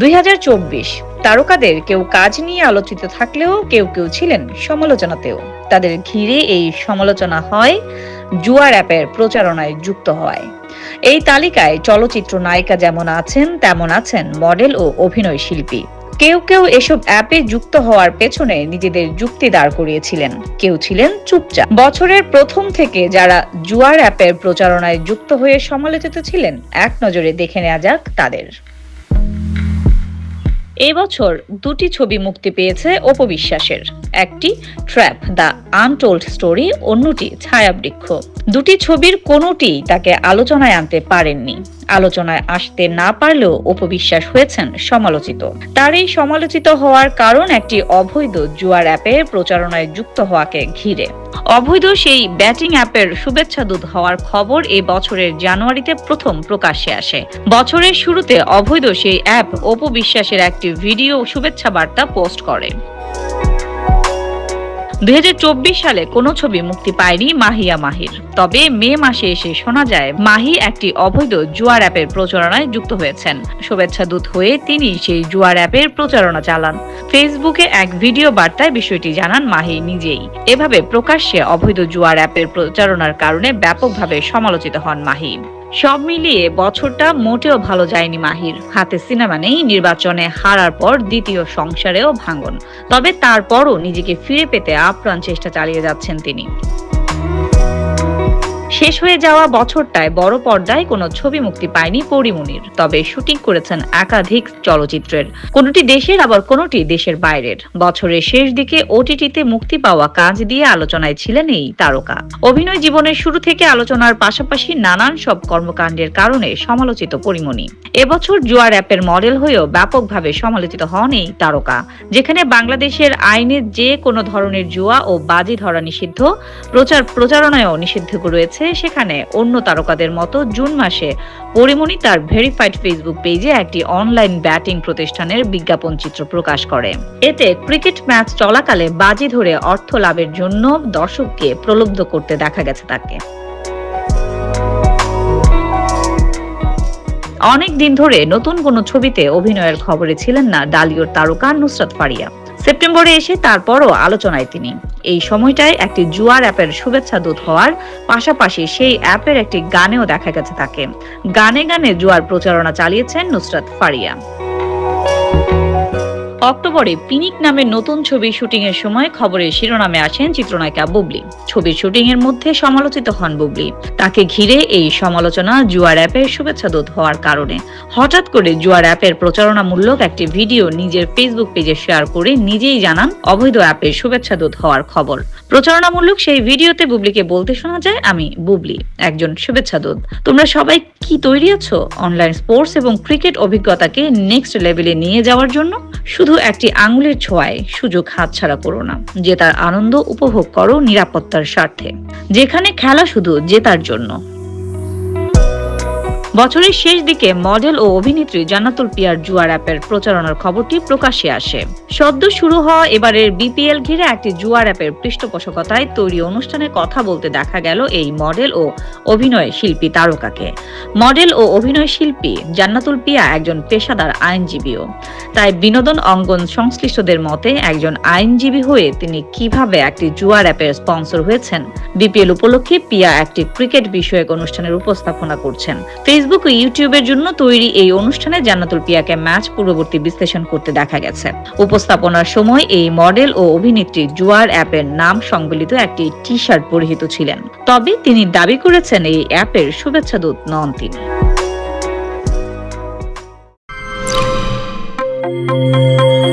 দুই হাজার চব্বিশ। তারকাদের কেউ কাজ নিয়ে আলোচিত থাকলেও কেউ কেউ ছিলেন সমালোচনাতেও। তাদের ঘিরে এই সমালোচনা হয় জুয়ার অ্যাপের প্রচারণায় যুক্ত হওয়ায়। এই তালিকায় চলচ্চিত্র নায়িকা যেমন আছেন, তেমন আছেন মডেল ও অভিনয় শিল্পী। কেউ কেউ এসব অ্যাপে যুক্ত হওয়ার পেছনে নিজেদের যুক্তি দাঁড় করিয়েছিলেন। কেউ ছিলেন চুপচাপ। বছরের প্রথম থেকে যারা জুয়ার অ্যাপের প্রচারণায় যুক্ত হয়ে সমালোচিত ছিলেন, এক নজরে দেখে নেওয়া যাক তাদের। এবছর দুটি ছবি মুক্তি পেয়েছে অপবিশ্বাসের একটি ট্র্যাপ দ্য আনটোল্ড স্টোরি অন্যটি ছায়াবৃক্ষ। দুটি ছবির কোনোটি তাকে আলোচনায় আনতে পারেননি। আলোচনায় আসতে না পারলেও উপবিশ্বাস হয়েছেন সমালোচিত। তার এই সমালোচিত হওয়ার কারণ একটি অবৈধ জুয়ার অ্যাপে প্রচারণায় যুক্ত হওয়াকে ঘিরে। অবৈধ সেই ব্যাটিং অ্যাপের শুভেচ্ছা দূত হওয়ার খবর এ বছরের জানুয়ারিতে প্রথম প্রকাশ্যে আসে। বছরের শুরুতে অবৈধ সেই অ্যাপ অপবিশ্বাসের একটি ভিডিও শুভেচ্ছা বার্তা পোস্ট করে। দু হাজার চব্বিশ সালে কোনো ছবি মুক্তি পায়নি মাহিয়া মাহির। তবে মে মাসে এসে শোনা যায়, মাহি একটি অবৈধ জুয়ার অ্যাপের প্রচারণায় যুক্ত হয়েছেন। শুভেচ্ছা দূত হয়ে তিনি সেই জুয়ার অ্যাপের প্রচারণা চালান। ফেসবুকে এক ভিডিও বার্তায় বিষয়টি জানান মাহি নিজেই। এভাবে প্রকাশ্যে অবৈধ জুয়ার অ্যাপের প্রচারণার কারণে ব্যাপকভাবে সমালোচিত হন মাহি। সব মিলিয়ে বছরটা মোটেও ভালো যায়নি মাহির। হাতে সিনেমা নেই, নির্বাচনে হারার পর দ্বিতীয় সংসারেও ভাঙন। তবে তারপরও নিজেকে ফিরে পেতে আপ্রাণ চেষ্টা চালিয়ে যাচ্ছেন তিনি। শেষ হয়ে যাওয়া বছরটায় বড় পর্দায় কোনো ছবি মুক্তি পায়নি পরিমনির তবে শুটিং করেছেন একাধিক চলচ্চিত্রের। কোনটি দেশের, আবার কোনটি দেশের বাইরের। বছরের শেষ দিকে ওটিটিতে মুক্তি পাওয়া কাজ দিয়ে আলোচনায় ছিলেন এই তারকা। অভিনয় জীবনের শুরু থেকে আলোচনার পাশাপাশি নানান সব কর্মকাণ্ডের কারণে সমালোচিত পরিমণি এবছর জুয়ার অ্যাপের মডেল হয়েও ব্যাপকভাবে সমালোচিত হন এই তারকা, যেখানে বাংলাদেশের আইনে যে কোনো ধরনের জুয়া ও বাজি ধরা নিষিদ্ধ প্রচার প্রচারণায়ও নিষিদ্ধ রয়েছে সেখানে অন্য তারকাদের মতো জুন মাসে পরিমণি তার ভেরিফাইড ফেসবুক পেজে একটি অনলাইন ব্যাটিং প্রতিষ্ঠানের বিজ্ঞাপন চিত্র প্রকাশ করে। এতে ক্রিকেট ম্যাচ চলাকালে বাজি ধরে অর্থ লাভের জন্য দর্শককে প্রলুব্ধ করতে দেখা গেছে তাকে। অনেক দিন ধরে নতুন কোনো ছবিতে অভিনয়ের খবরে ছিলেন না ডালিওর তারকা নুসরাত ফারিয়া। সেপ্টেম্বরে এসে তারপরও আলোচনায় তিনি। এই সময়টায় একটি জুয়ার অ্যাপের শুভেচ্ছা দূত হওয়ার পাশাপাশি সেই অ্যাপের একটি গানেও দেখা গেছে তাকে। গানে গানে জুয়ার প্রচারণা চালিয়েছেন নুসরাত ফারিয়া। অক্টোবরে পিনিক নামে নতুন ছবি শুটিং এর সময় খবরের শিরোনামে আসেন চিত্রনায়িকা বুবলি। ছবির শুটিং এর মধ্যে সমালোচিত হন বুবলি। তাকে ঘিরে এই সমালোচনা জুয়ার অ্যাপের শুভেচ্ছা দূত হওয়ার কারণে। হঠাৎ করে জুয়ার অ্যাপের প্রচারণামূলক একটি ভিডিও নিজের ফেসবুক পেজে শেয়ার করে নিজেই জানান অবৈধ অ্যাপের শুভেচ্ছা দূত হওয়ার খবর। প্রচারণামূলক সেই ভিডিওতে বুবলিকে বলতে শোনা যায়, আমি বুবলি, একজন শুভেচ্ছা দূত তোমরা সবাই কি তৈরি আছো? অনলাইন স্পোর্টস এবং ক্রিকেট অভিজ্ঞতাকে নেক্সট লেভেলে নিয়ে যাওয়ার জন্য? শুধু একটি আঙুলের ছোঁয়ায় সুযোগ হাতছাড়া করো না। জেতার আনন্দ উপভোগ করো নিরাপত্তার স্বার্থে। যেখানে খেলা শুধু জেতার জন্য। বছরের শেষ দিকে মডেল ও অভিনেত্রী জান্নাতুল পিয়ার জুয়ার অ্যাপের প্রচারণার খবরটি প্রকাশ্যে আসে। সদ্য শুরু হওয়া এবারের বিপিএল ঘিরে একটি জুয়ার অ্যাপের পৃষ্ঠপোষকতায় তৈরি অনুষ্ঠানে কথা বলতে দেখা গেল এই মডেল ও অভিনয় শিল্পী তারকাকে। মডেল ও অভিনয় শিল্পী জান্নাতুল পিয়া একজন পেশাদার আইনজীবীও। তাই বিনোদন অঙ্গন সংশ্লিষ্টদের মতে একজন আইনজীবী হয়ে তিনি কীভাবে একটি জুয়ার অ্যাপের স্পন্সর হয়েছেন, বিপিএল উপলক্ষে পিয়া একটি ক্রিকেট বিষয়ক অনুষ্ঠানের উপস্থাপনা করছেন। ফেসবুক ও ইউটিউবের জন্য তৈরি এই অনুষ্ঠানে জান্নাতুল পিয়াকে ম্যাচ পূর্ববর্তী বিশ্লেষণ করতে দেখা গেছে উপস্থাপনার সময় এই মডেল ও অভিনেত্রী জুয়ার অ্যাপের নাম সংবলিত একটি টি শার্ট পরিহিত ছিলেন তবে তিনি দাবি করেছেন এই অ্যাপের শুভেচ্ছা দূত নন তিনি Thank you.